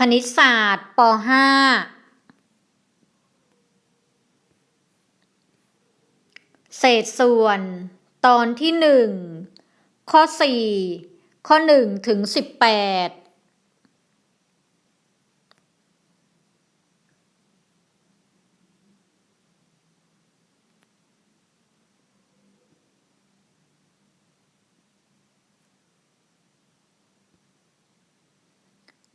คณิตศาสตร์ป .5 เศษส่วน ตอนที่ 1 ข้อ 4 ข้อ 1 ถึง 18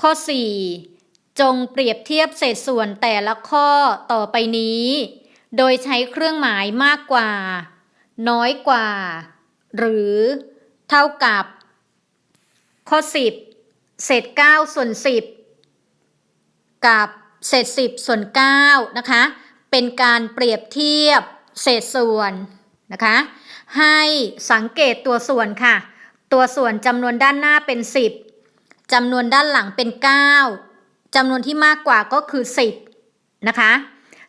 ข้อ 4 จงเปรียบเทียบเศษส่วนแต่ละข้อต่อไปนี้ โดยใช้เครื่องหมายมากกว่า น้อยกว่า หรือ เท่ากับ ข้อ 10 เศษ 9 ส่วน 10 กับเศษ 10 ส่วน 9 นะคะ เป็นการเปรียบเทียบเศษส่วนนะคะ ให้สังเกตตัวส่วนค่ะ ตัวส่วนจำนวนด้านหน้าเป็น 10 จำนวนด้านหลังเป็น 9จำนวนที่มากกว่าก็คือ 10 นะคะ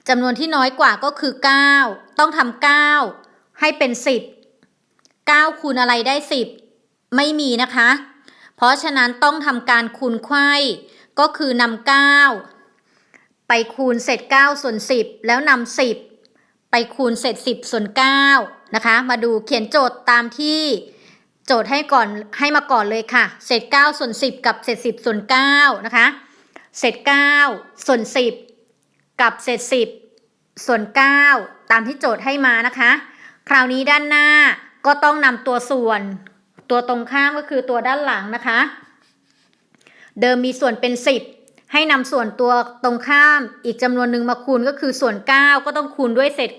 จำนวนที่น้อยกว่าก็คือ 9 ต้องทำ9ให้เป็น 10 9 คูณอะไรได้ 10 ไม่มีนะคะ เพราะฉะนั้นต้องทำการคูณไขว้ก็คือนำ9ไปคูณเศษ9ส่วน 10 แล้วนำ10 ไปคูณเศษ 10 ส่วน9นะคะ มาดูเขียนโจทย์ตามที่ โจทย์ให้ก่อนให้มาก่อนเลยค่ะ เศษ9ส่วน10 กับเศษ10ส่วน9นะคะ เศษ9ส่วน10 กับเศษ10ส่วน9ตามที่โจทย์ให้มานะคะ คราวนี้ด้านหน้าก็ต้องนำตัวส่วน ตัวตรงข้ามก็คือตัวด้านหลังนะคะ เดิมมีส่วนเป็น 10 ให้นำส่วนตัวตรงข้ามอีกจำนวนหนึ่งมาคูณก็คือส่วน 9 ก็ต้องคูณด้วยเศษ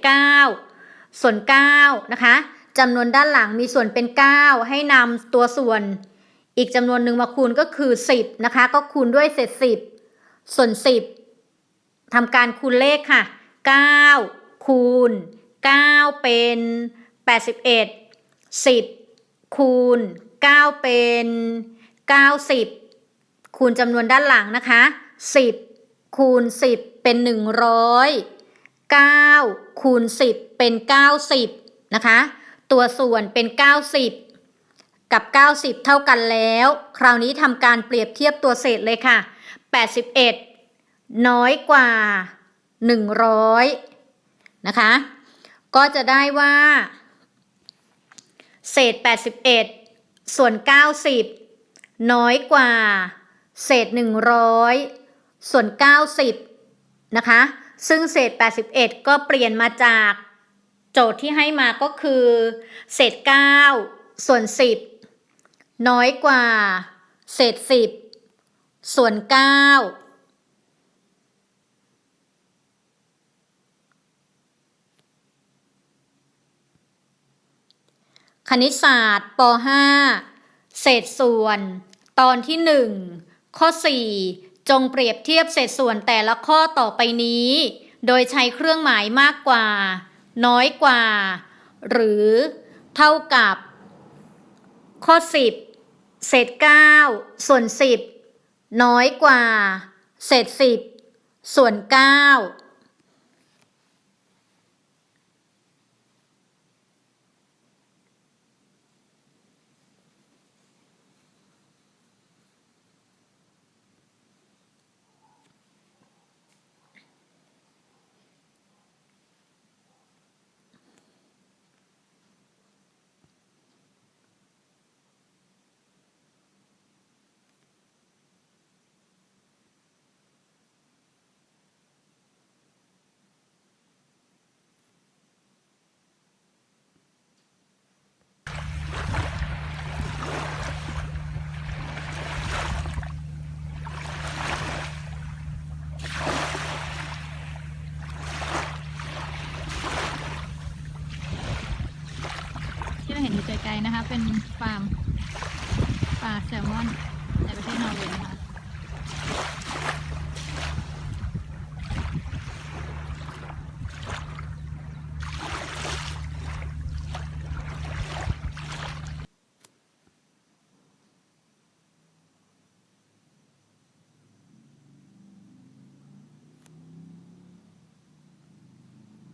9 ส่วน9นะคะ จำนวนด้านหลังมีส่วนเป็น 9 ให้นำตัวส่วนอีกจำนวนหนึ่งมาคูณก็คือ 10 นะคะ ก็คูณด้วยเศษ 10 ส่วน 10ทำการคูณเลขค่ะ 9 คูณ 9 เป็น 81 10 คูณ 9 เป็น 90 คูณจำนวนด้านหลังนะคะ 10 คูณ 10 เป็น 100 9 คูณ 10 เป็น 90 นะคะ ตัวส่วนเป็น 90 กับ 90 เท่ากันแล้ว คราวนี้ทำการเปรียบเทียบตัวเศษเลยค่ะ 81 น้อยกว่า 100 นะคะ ก็จะได้ว่า เศษ 81 ส่วน 90 น้อยกว่า เศษ 100 ส่วน 90 นะคะ ซึ่งเศษ 81 ก็เปลี่ยนมาจาก โจทย์ที่ให้มาก็คือ เศษ 9 ส่วน 10 น้อยกว่า เศษ 10 ส่วน 9 คณิตศาสตร์ป .5 เศษส่วน ตอนที่ 1 ข้อ 4 จงเปรียบเทียบเศษส่วนแต่ละข้อต่อไปนี้ โดยใช้เครื่องหมายมากกว่า น้อยกว่า หรือเท่ากับ ข้อ 10 เศษ 9 ส่วน 10 น้อยกว่า เศษ 10 ส่วน 9 ไกลๆนะคะ เป็นฟาร์มปลาแซลมอนในประเทศนอร์เวย์นะคะ